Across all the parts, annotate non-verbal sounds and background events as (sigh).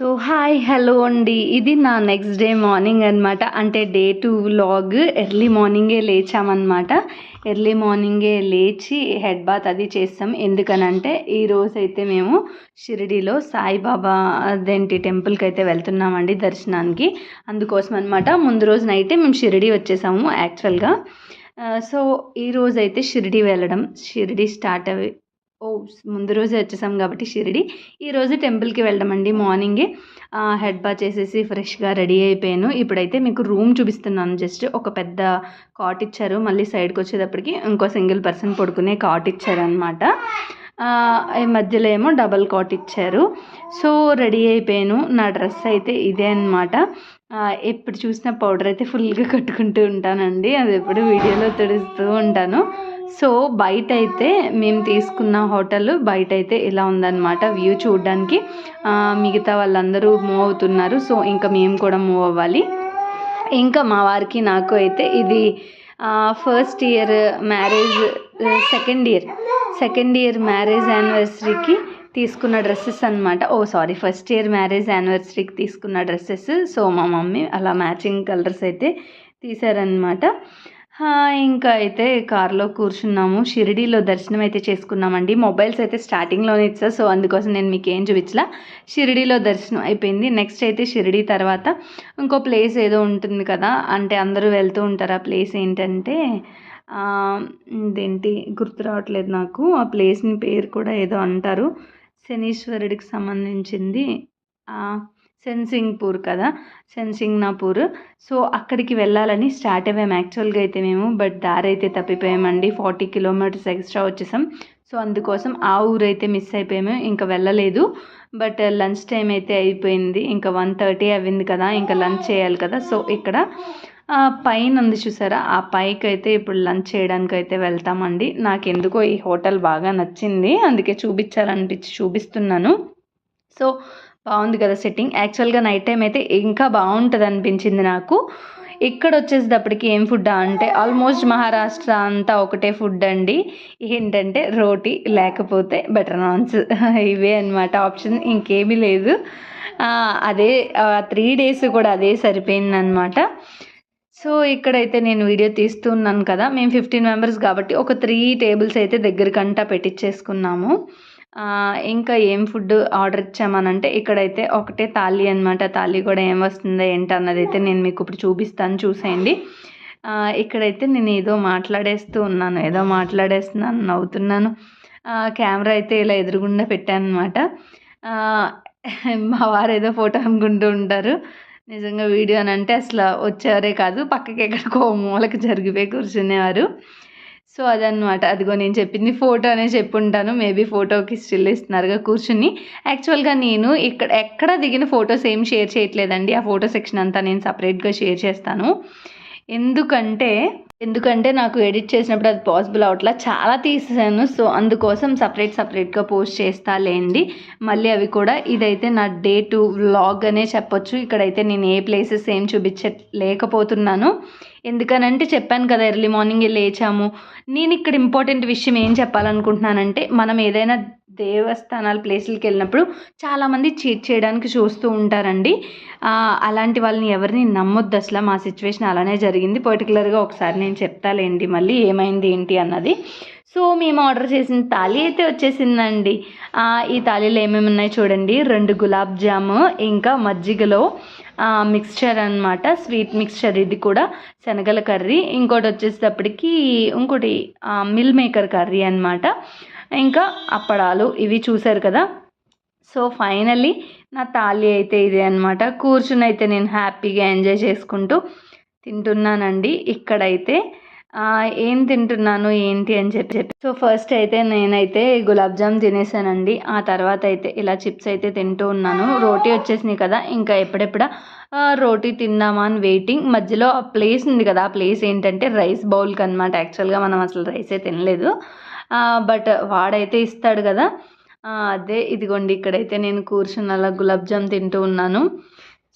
So hi hello అండి. ఇది నా నెక్స్ట్ డే మార్నింగ్ అనమాట అంటే డే టూ వ్లాగ్. ఎర్లీ మార్నింగే లేచామన్నమాట. ఎర్లీ మార్నింగే లేచి హెడ్ బాత్ అది చేస్తాం. ఎందుకనంటే ఈ అయితే మేము షిరిడిలో సాయిబాబా అదేంటి టెంపుల్కి అయితే వెళ్తున్నామండి దర్శనానికి. అందుకోసం అనమాట ముందు రోజు నైటే మేము షిరిడి వచ్చేసాము యాక్చువల్గా. సో ఈ రోజైతే షిరిడి వెళ్ళడం. షిరిడి స్టార్ట్ అవి ఓ ముందు రోజే వచ్చేసాం కాబట్టి షిరిడి. ఈరోజు టెంపుల్కి వెళ్ళడం అండి మార్నింగే హెడ్ బా చేసేసి ఫ్రెష్గా రెడీ అయిపోయాను. ఇప్పుడైతే మీకు రూమ్ చూపిస్తున్నాను. జస్ట్ ఒక పెద్ద కాట్ ఇచ్చారు. మళ్ళీ సైడ్కి వచ్చేటప్పటికి ఇంకో సింగిల్ పర్సన్ పడుకునే కాట్ ఇచ్చారనమాట ఈ మధ్యలో ఏమో డబల్ కాట్ ఇచ్చారు. సో రెడీ అయిపోయాను. నా డ్రెస్ అయితే ఇదే అనమాట ఎప్పుడు చూసిన పౌడర్ అయితే ఫుల్గా కట్టుకుంటూ ఉంటానండి. అది ఎప్పుడు వీడియోలో తుడుస్తూ ఉంటాను. సో బయట అయితే మేము తీసుకున్న హోటల్ బయట అయితే ఇలా ఉందన్నమాట వ్యూ చూడడానికి. మిగతా వాళ్ళందరూ మూవ్ అవుతున్నారు. సో ఇంకా మేము కూడా మూవ్ అవ్వాలి. ఇంకా మా వారికి నాకు అయితే ఇది first year marriage second year. Second year marriage యానివర్సరీకి తీసుకున్న డ్రెస్సెస్ అనమాట oh sorry first year marriage యానివర్సరీకి తీసుకున్న డ్రెస్సెస్ సో మా మమ్మీ అలా మ్యాచింగ్ కలర్స్ అయితే తీశారనమాట ఇంకా అయితే కార్లో కూర్చున్నాము. షిరిడీలో దర్శనం అయితే చేసుకున్నామండి. మొబైల్స్ అయితే స్టార్టింగ్లోనే ఇచ్చా. సో అందుకోసం నేను మీకు ఏం చూపించలా. షిరిడీలో దర్శనం అయిపోయింది. నెక్స్ట్ అయితే షిరిడీ తర్వాత ఇంకో ప్లేస్ ఏదో ఉంటుంది కదా. అంటే అందరూ వెళ్తూ ఉంటారు. ఆ ప్లేస్ ఏంటంటే ఇదేంటి? గుర్తు రావట్లేదు నాకు. ఆ ప్లేస్ని పేరు కూడా ఏదో అంటారు. శనీశ్వరుడికి సంబంధించింది. సెన్సింగ్పూర్ కదా? సెన్సింగ్నాపూర్ సో అక్కడికి వెళ్ళాలని స్టార్ట్ అయ్యాము యాక్చువల్గా అయితే మేము. బట్ దారి అయితే తప్పిపోయామండి. ఫార్టీ కిలోమీటర్స్ ఎక్స్ట్రా వచ్చేసాం. సో అందుకోసం ఆ ఊరు అయితే మిస్ అయిపోయాము. ఇంకా వెళ్ళలేదు. బట్ లంచ్ టైం అయితే అయిపోయింది. ఇంకా వన్ థర్టీ అయింది కదా? ఇంకా లంచ్ చేయాలి కదా? సో ఇక్కడ పైన ఉంది చూసారా? ఆ పైకి అయితే ఇప్పుడు లంచ్ చేయడానికి అయితే వెళ్తామండి. నాకు ఎందుకో ఈ హోటల్ బాగా నచ్చింది. అందుకే చూపించాలనిపించి చూపిస్తున్నాను. సో బాగుంది కదా సెట్టింగ్. యాక్చువల్గా నైట్ టైం అయితే ఇంకా బాగుంటుంది అనిపించింది నాకు. ఇక్కడ వచ్చేసేటప్పటికి ఏం ఫుడ్ అంటే ఆల్మోస్ట్ మహారాష్ట్ర అంతా ఒకటే ఫుడ్ అండి. ఏంటంటే రోటీ లేకపోతే బటర్ నాన్స్. (laughs) ఇవే అనమాట ఆప్షన్. ఇంకేమీ లేదు. అదే త్రీ డేస్ కూడా అదే సరిపోయిందనమాట సో ఇక్కడైతే నేను వీడియో తీస్తున్నాను కదా. మేము ఫిఫ్టీన్ మెంబర్స్ కాబట్టి ఒక త్రీ టేబుల్స్ అయితే దగ్గరకంట పెట్టించేసుకున్నాము ఇంకా ఏం ఫుడ్ ఆర్డర్ ఇచ్చామనంటే ఇక్కడైతే ఒకటే తాళి అనమాట తాళి కూడా ఏం వస్తుందో ఏంటి అన్నది అయితే నేను మీకు ఇప్పుడు చూపిస్తాను. చూసేయండి. ఇక్కడైతే నేను ఏదో మాట్లాడేస్తూ ఉన్నాను. ఏదో మాట్లాడేస్తున్నాను. నవ్వుతున్నాను. కెమెరా అయితే ఇలా ఎదురుగుండా పెట్టాను అనమాట మా వారు ఏదో ఫోటో అనుకుంటూ ఉంటారు. నిజంగా వీడియో అని అంటే అసలు వచ్చేవారే కాదు. పక్కకి ఎక్కడికో మూలకి జరిగిపోయి కూర్చునేవారు. సో అదనమాట అదిగో నేను చెప్పింది ఫోటో అనే చెప్పుంటాను. మేబీ ఫోటోకి స్టిల్ ఇస్తున్నారుగా కూర్చుని. యాక్చువల్గా నేను ఇక్కడ ఎక్కడ దిగిన ఫొటోస్ ఏం షేర్ చేయట్లేదండి. ఆ ఫోటో సెక్షన్ అంతా నేను సపరేట్గా షేర్ చేస్తాను. ఎందుకంటే ఎందుకంటే నాకు ఎడిట్ చేసినప్పుడు అది పాసిబుల్ అవట్లా చాలా తీసేసాను. సో అందుకోసం సపరేట్ సపరేట్గా పోస్ట్ చేస్తా లేండి. మళ్ళీ అవి కూడా ఇదైతే నా డే టు వ్లాగ్ అనే చెప్పొచ్చు. ఇక్కడైతే నేను ఏ ప్లేసెస్ ఏం చూపించలేకపోతున్నాను. ఎందుకనంటే చెప్పాను కదా ఎర్లీ మార్నింగే లేచాము. నేను ఇక్కడ ఇంపార్టెంట్ విషయం ఏం చెప్పాలనుకుంటున్నానంటే మనం ఏదైనా దేవస్థానాలు ప్లేసులకి వెళ్ళినప్పుడు చాలామంది చీట్ చేయడానికి చూస్తూ ఉంటారండి. అలాంటి వాళ్ళని ఎవరిని నమ్మొద్దు అసలు. మా సిచ్యువేషన్ అలానే జరిగింది. పర్టికులర్గా ఒకసారి నేను చెప్తాలేండి మళ్ళీ ఏమైంది ఏంటి అన్నది. సో మేము ఆర్డర్ చేసిన తాళి అయితే వచ్చేసిందండి. ఈ తాళీలు ఏమేమి ఉన్నాయి చూడండి. రెండు గులాబ్ జాము ఇంకా మజ్జిగలో మిక్స్చర్ అనమాట స్వీట్ మిక్స్చర్ ఇది కూడా శనగల కర్రీ. ఇంకోటి వచ్చేసేటప్పటికి ఇంకోటి మిల్ మేకర్ కర్రీ అనమాట ఇంకా అప్పడాలు ఇవి చూశారు కదా. సో ఫైనల్లీ నా తాళి అయితే ఇదే అనమాట కూర్చుని అయితే నేను హ్యాపీగా ఎంజాయ్ చేసుకుంటూ తింటున్నానండి. ఇక్కడైతే ఏం తింటున్నాను ఏంటి అని చెప్పి చెప్పి. సో ఫస్ట్ అయితే నేనైతే గులాబ్ జామ్ తినేసానండి. ఆ తర్వాత అయితే ఇలా చిప్స్ అయితే తింటూ ఉన్నాను. రోటీ వచ్చేసినాయి కదా. ఇంకా ఎప్పుడెప్పుడ రోటీ తిందామా అని వెయిటింగ్ మధ్యలో ఆ ప్లేస్ ఉంది కదా. ఆ ప్లేస్ ఏంటంటే రైస్ బౌల్కి అనమాట యాక్చువల్గా మనం అసలు రైసే తినలేదు. బట్ వాడైతే ఇస్తాడు కదా. అదే ఇదిగోండి ఇక్కడైతే నేను కూర్చుని అలా గులాబ్ జామ్ తింటూ ఉన్నాను.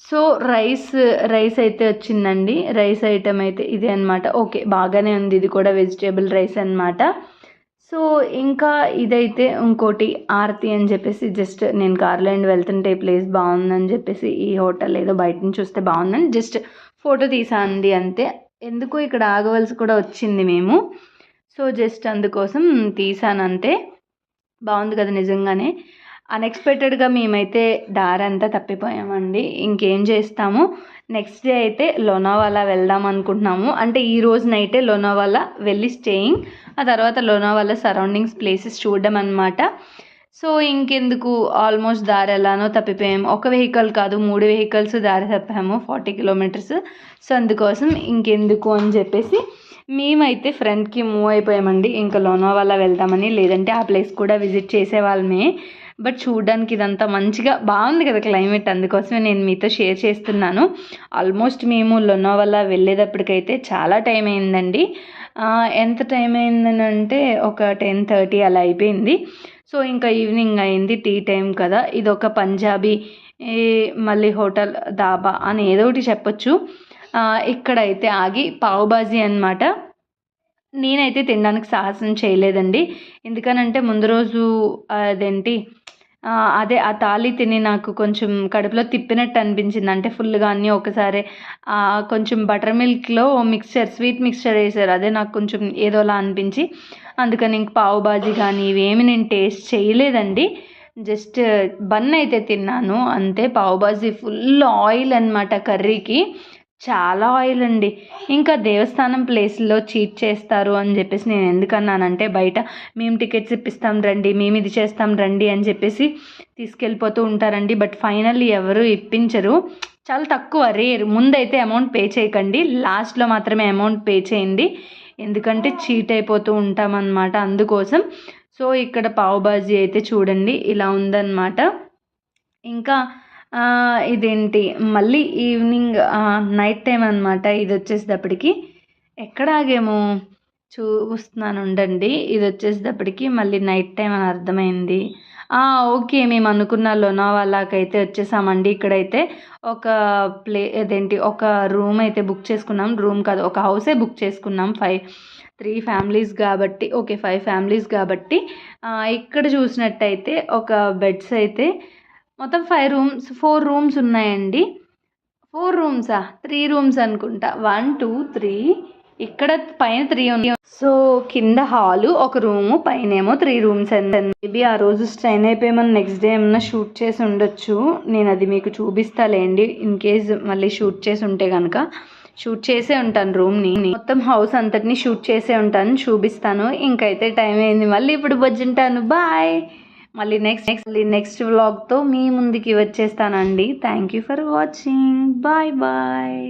సో రైస్ రైస్ అయితే వచ్చిందండి. రైస్ ఐటమ్ అయితే ఇదే అనమాట ఓకే బాగానే ఉంది. ఇది కూడా వెజిటేబుల్ రైస్ అనమాట సో ఇంకా ఇదైతే ఇంకోటి ఆర్తి అని చెప్పేసి జస్ట్ నేను కార్లో వెళ్తుంటే వెళ్తుంటే ప్లేస్ బాగుందని చెప్పేసి ఈ హోటల్ ఏదో బయట నుంచి చూస్తే బాగుందని జస్ట్ ఫోటో తీసాంది అంతే. ఎందుకు ఇక్కడ ఆగవలసి కూడా వచ్చింది మేము. సో జస్ట్ అందుకోసం తీసాను అంతే బాగుంది కదా నిజంగానే. అన్ఎక్స్పెక్టెడ్గా మేమైతే దారి అంతా తప్పిపోయామండి. ఇంకేం చేస్తాము? నెక్స్ట్ డే అయితే లోనావాలా వెళ్దాం అనుకుంటున్నాము. అంటే ఈ రోజు నైటే లోనావాలా వెళ్ళి స్టేయింగ్ ఆ తర్వాత లోనావాలా సరౌండింగ్స్ ప్లేసెస్ చూడడం అనమాట సో ఇంకెందుకు? ఆల్మోస్ట్ దారి ఎలానో తప్పిపోయాము ఒక వెహికల్ కాదు మూడు వెహికల్స్ దారి తప్పాము ఫార్టీ కిలోమీటర్స్ సో అందుకోసం ఇంకెందుకు అని చెప్పేసి మేమైతే ఫ్రంట్కి మూవ్ అయిపోయామండి. ఇంకా లోనావాలా వెళ్దామని లేదంటే ఆ ప్లేస్ కూడా విజిట్ చేసేవాళ్ళమే. బట్ చూడడానికి ఇదంతా మంచిగా బాగుంది కదా క్లైమేట్ అందుకోసమే నేను మీతో షేర్ చేస్తున్నాను. ఆల్మోస్ట్ మేము లోనావాలా వెళ్ళేటప్పటికైతే చాలా టైం అయిందండి. ఎంత టైం అయిందని అంటే ఒక టెన్ థర్టీ అలా అయిపోయింది. సో ఇంకా ఈవినింగ్ అయింది టీ టైం కదా. ఇది ఒక పంజాబీ మళ్ళీ హోటల్ దాబా అని ఏదో ఒకటి చెప్పొచ్చు. ఇక్కడైతే ఆగి పావుబాజీ అనమాట నేనైతే తినడానికి సాహసం చేయలేదండి. ఎందుకనంటే ముందు రోజు అదేంటి అదే ఆ తాళి తిని నాకు కొంచెం కడుపులో తిప్పినట్టు అనిపించింది. అంటే ఫుల్గా అన్నీ ఒకసారి కొంచెం బటర్ మిల్క్లో మిక్స్చర్ స్వీట్ మిక్స్చర్ వేసారు. అదే నాకు కొంచెం ఏదోలా అనిపించి అందుకని ఇంక పావు బాజీ కానీ ఇవేమి నేను టేస్ట్ చేయలేదండి. జస్ట్ బన్ అయితే తిన్నాను. అంతే పావు బాజీ ఫుల్ ఆయిల్ అనమాట కర్రీకి. చాలా ఆయిల్ అండి. ఇంకా దేవస్థానం ప్లేస్లో చీట్ చేస్తారు అని చెప్పేసి నేను ఎందుకన్నానంటే బయట మేము టికెట్స్ ఇప్పిస్తాం రండి మేము ఇది చేస్తాం రండి అని చెప్పేసి తీసుకెళ్ళిపోతూ ఉంటారండి. బట్ ఫైనల్లీ ఎవరు ఇప్పించరు. చాలా తక్కువ రేర్ ముందైతే అమౌంట్ పే చేయకండి. లాస్ట్లో మాత్రమే అమౌంట్ పే చేయండి. ఎందుకంటే చీట్ అయిపోతూ ఉంటామన్నమాట అందుకోసం. సో ఇక్కడ పావుబాజీ అయితే చూడండి. ఇలా ఉందన్నమాట. ఇంకా ఇదేంటి? మళ్ళీ ఈవినింగ్ నైట్ టైం అనమాట ఇది వచ్చేసేటప్పటికి ఎక్కడ ఆగాము? చూస్తున్నాను ఉండండి. ఇది వచ్చేసేటప్పటికి మళ్ళీ నైట్ టైం అని అర్థమైంది. ఓకే మేము అనుకున్న లోనావాలాకైతే వచ్చేసామండి. ఇక్కడైతే ఒక ప్లే అదేంటి ఒక రూమ్ అయితే బుక్ చేసుకున్నాం. రూమ్ కాదు ఒక హౌసే బుక్ చేసుకున్నాం. ఫైవ్ త్రీ ఫ్యామిలీస్ కాబట్టి ఓకే ఫైవ్ ఫ్యామిలీస్ కాబట్టి ఇక్కడ చూసినట్టయితే ఒక బెడ్స్ అయితే మొత్తం ఫైవ్ రూమ్స్ ఫోర్ రూమ్స్ ఉన్నాయండి. ఫోర్ రూమ్సా త్రీ రూమ్స్ అనుకుంటా. వన్ టూ త్రీ ఇక్కడ పైన త్రీ ఉంది. సో కింద హాలు ఒక రూము పైన ఏమో త్రీ రూమ్స్ మేబీ ఆ రోజు స్ట్రైన్ అయిపోయి నెక్స్ట్ డే ఏమన్నా షూట్ చేసి ఉండొచ్చు. నేను అది మీకు చూపిస్తాలేండి ఇన్ కేస్ మళ్ళీ షూట్ చేసి ఉంటే కనుక షూట్ చేసే ఉంటాను రూమ్ని మొత్తం హౌస్ అంతటిని షూట్ చేసే ఉంటాను చూపిస్తాను. ఇంకైతే టైం అయింది. మళ్ళీ ఇప్పుడు బొజ్జుంటాను బాయ్ మళ్ళీ నెక్స్ట్ నెక్స్ట్ మళ్ళీ నెక్స్ట్ వ్లాగ్తో మీ ముందుకి వచ్చేస్తానండి. Thank you for watching bye bye